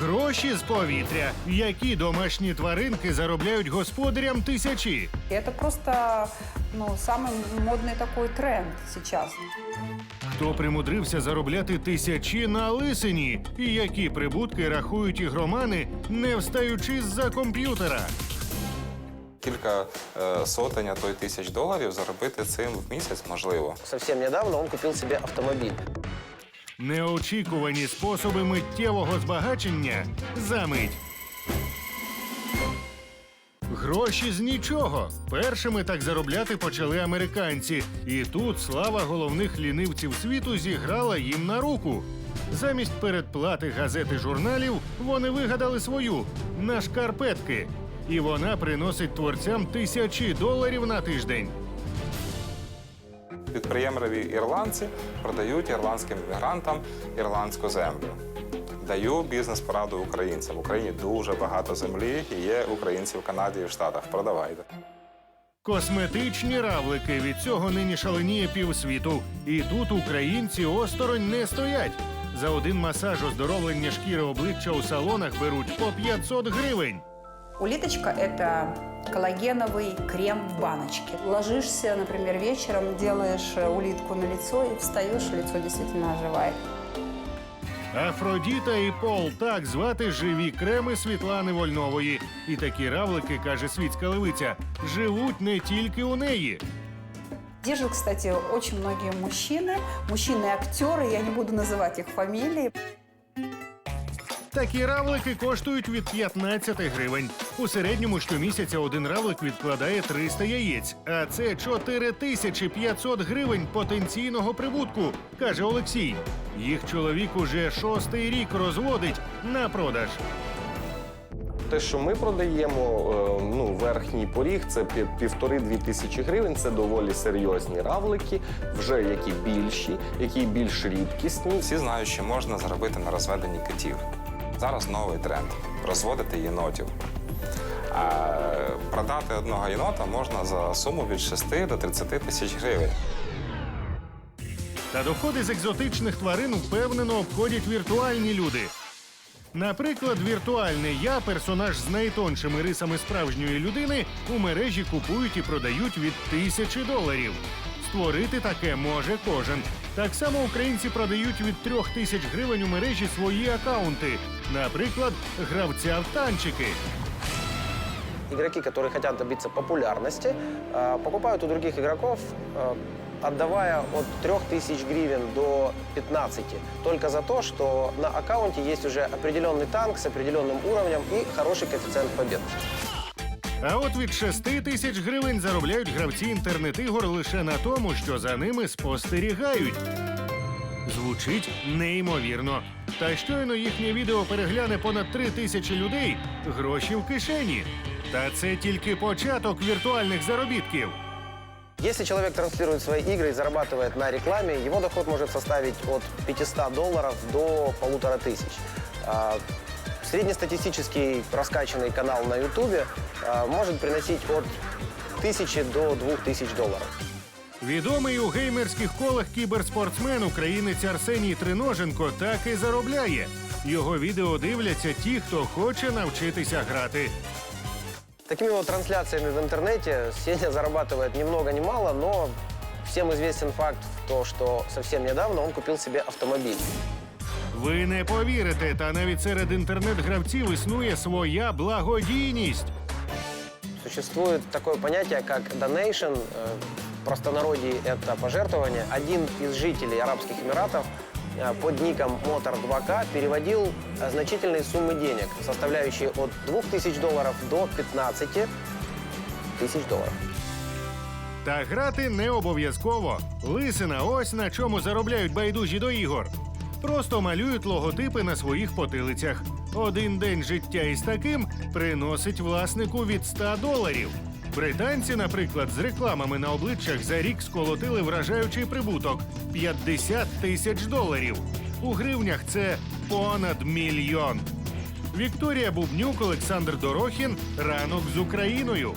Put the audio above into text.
Гроші з повітря. Які домашні тваринки заробляють господарям тисячі? И это просто ну, самый модный такой тренд сейчас. Хто примудрився заробляти тисячі на лисині? І які прибутки рахують ігромани, не встаючи з-за комп'ютера? Кілька е, сотень, а то й тисяч доларів заробити цим в місяць можливо. Совсем недавно он купил себе автомобиль. Неочікувані способи миттєвого збагачення за мить. Гроші з нічого. Першими так заробляти почали американці. І тут слава головних лінивців світу зіграла їм на руку. Замість передплати газет і журналів вони вигадали свою на шкарпетки. І вона приносить творцям тисячі доларів на тиждень. Підприємливі ірландці продають ірландським іммігрантам ірландську землю. Даю бізнес-пораду українцям. В Україні дуже багато землі і є українці в Канаді і в Штатах. Продавайте. Косметичні равлики від цього нині шаленіє півсвіту. І тут українці осторонь не стоять. За один масаж оздоровлення шкіри обличчя у салонах беруть по 500 гривень. Улиточка – это коллагеновый крем в баночке. Ложишься, например, вечером, делаешь э, улитку на лицо и встаешь, и лицо действительно оживает. Афродіта і Пол так звати живі креми Світлани Вольнової. І такі равлики, каже світська левиця, живуть не тільки у неї. Держат, кстати, очень многие мужчины. Мужчины-актеры, я не буду называть их фамилии. Такі равлики коштують від 15 гривень. У середньому щомісяця один равлик відкладає 300 яєць, а це 4500 гривень потенційного прибутку, каже Олексій. Їх чоловік уже шостий рік розводить на продаж. Те, що ми продаємо, е, ну, верхній поріг, це пі- півтори-дві тисячі гривень. Це доволі серйозні равлики, вже які більші, які більш рідкісні. Всі знають, що можна заробити на розведенні китів. Зараз новий тренд розводити єнотів. А продати одного єнота можна за суму від 6 до 30 тисяч гривень. Та доходи з екзотичних тварин впевнено обходять віртуальні люди. Наприклад, віртуальний я, персонаж з найтоншими рисами справжньої людини, у мережі купують і продають від тисячі доларів. Створити таке може кожен. Так само українці продають від трьох тисяч гривень у мережі свої акаунти, наприклад, гравця в танчики Игроки, которые хотят добиться популярности, э, покупают у других игроков, э, отдавая от 3000 гривен до 15, только за то, что на аккаунте есть уже определенный танк с определенным уровнем и хороший коэффициент побед. А от від 6 тисяч гривень заробляють гравці інтернет-ігор лише на тому, що за ними спостерігають. Звучить неймовірно. Та щойно їхнє відео перегляне понад три тисячі людей, гроші в кишені. Та це тільки початок віртуальних заробітків. Если человек транслирует свои игры и зарабатывает на рекламе, его доход может составить от 500 долларов до полутора тысяч. А, Среднестатистический раскачанный канал на Ютубе а, может приносить от 1000 до 2000 долларов. Відомий у геймерських колах кіберспортсмен українець Арсеній Триноженко так і заробляє. Його відео дивляться ті, хто хоче навчитися грати. Такими вот трансляциями в интернете Сеня зарабатывает ни много ни мало, но всем известен факт, то, что совсем недавно он купил себе автомобиль. Ви не повірите, та навіть серед інтернет-гравців існує своя благодійність. Существует такое понятие, как donation. э, В простонародье это пожертвование. Один из жителей Арабских Эмиратов э, под ником Мотор2К переводил э, значительные суммы денег, составляющие от 2000 долларов до 15 тысяч долларов. Та грати не обов'язково. Лисина ось на чому заробляють байдужі до ігор. Просто малюють логотипи на своїх потилицях. Один день життя із таким приносить власнику від 100 доларів. Британці, наприклад, з рекламами на обличчях за рік сколотили вражаючий прибуток 50 тисяч доларів. У гривнях це понад мільйон. Вікторія Бубнюк, Олександр Дорохін. Ранок з Україною.